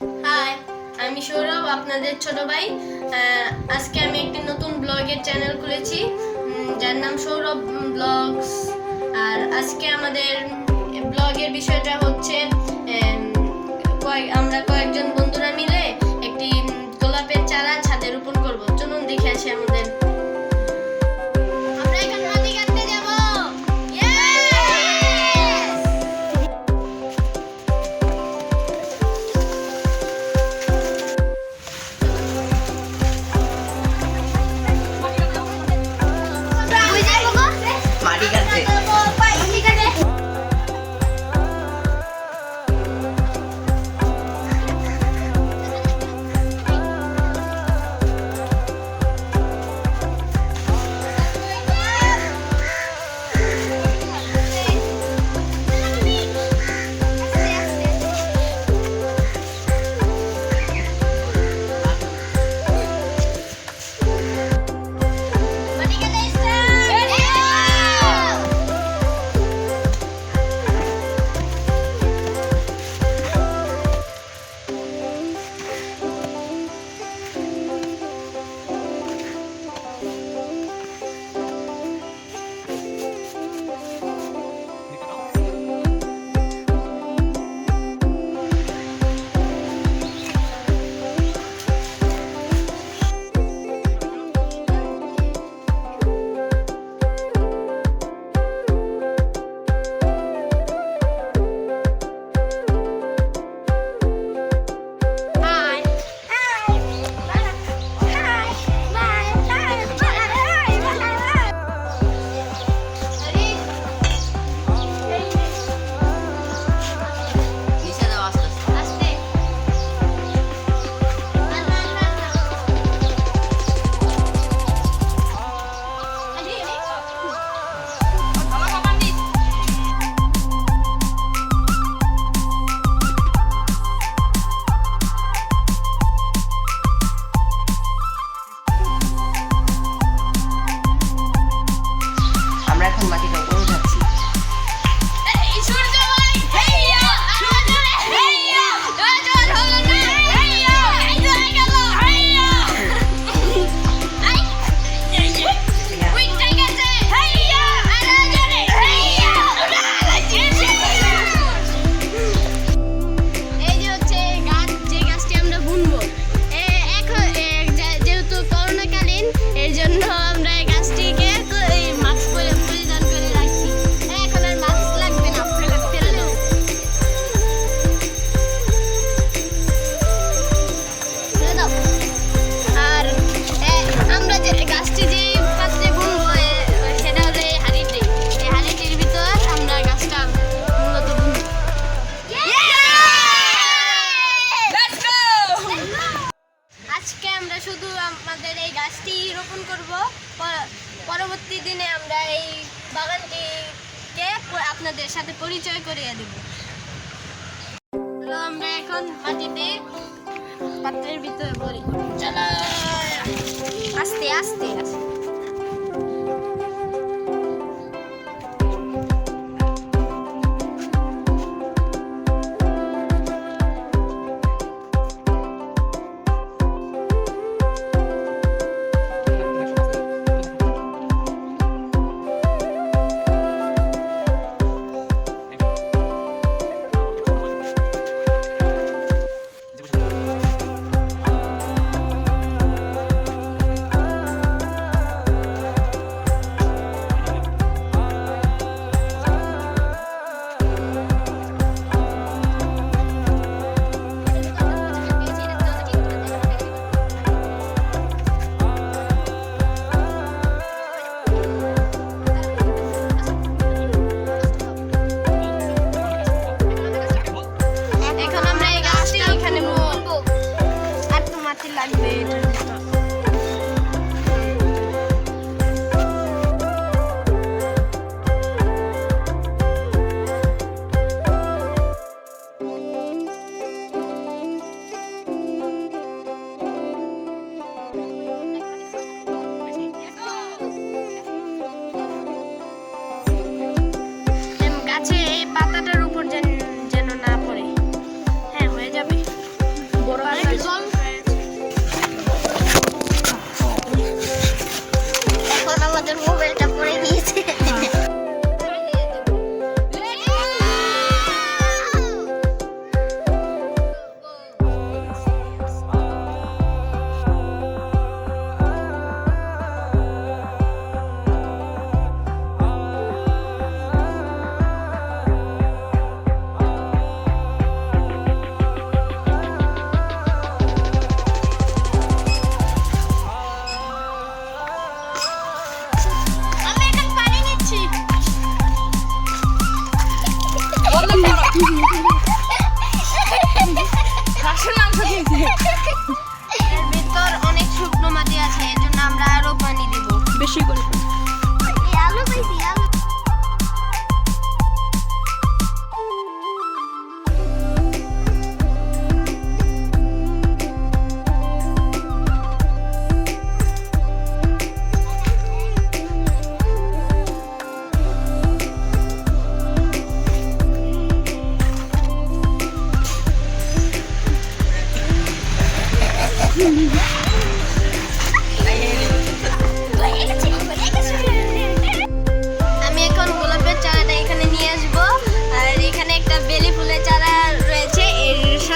High আমি সৌরভ, আপনাদের ছোট ভাই। আজকে আমি একটি নতুন ব্লগের চ্যানেল খুলেছি। যার নাম সৌরভ ব্লগস। আর আজকে আমাদের ব্লগের বিষয়টা হচ্ছে আমরা কয়েকজন বন্ধু পরবর্তী দিনে আমরা এই বাগানটিকে আপনাদের সাথে পরিচয় করিয়ে দেব। আমরা এখন মাটিতে পাত্রের ভিতরে পড়ি। চলো! আস্তে আস্তে আস্তে।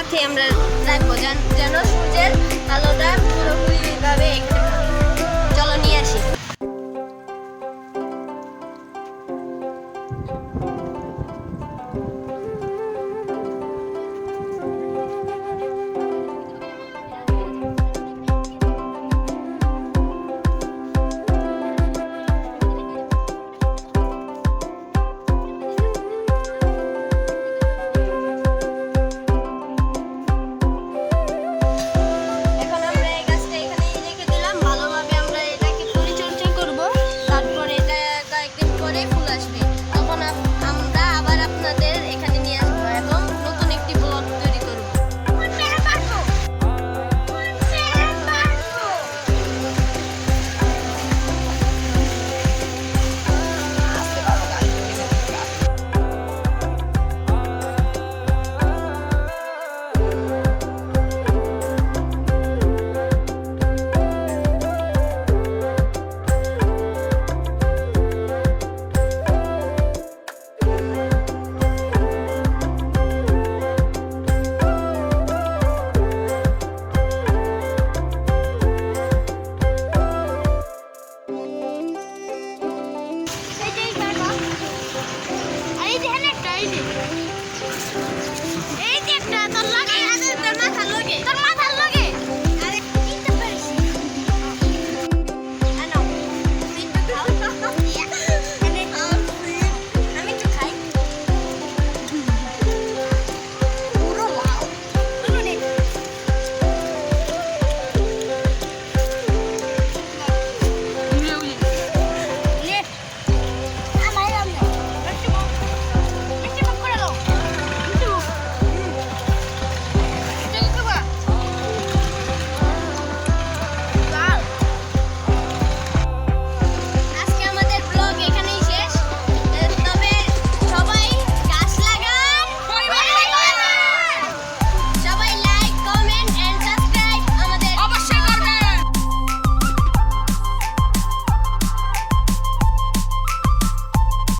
সাথে আমরা রাখব। যেন সূর্যের আলোটা?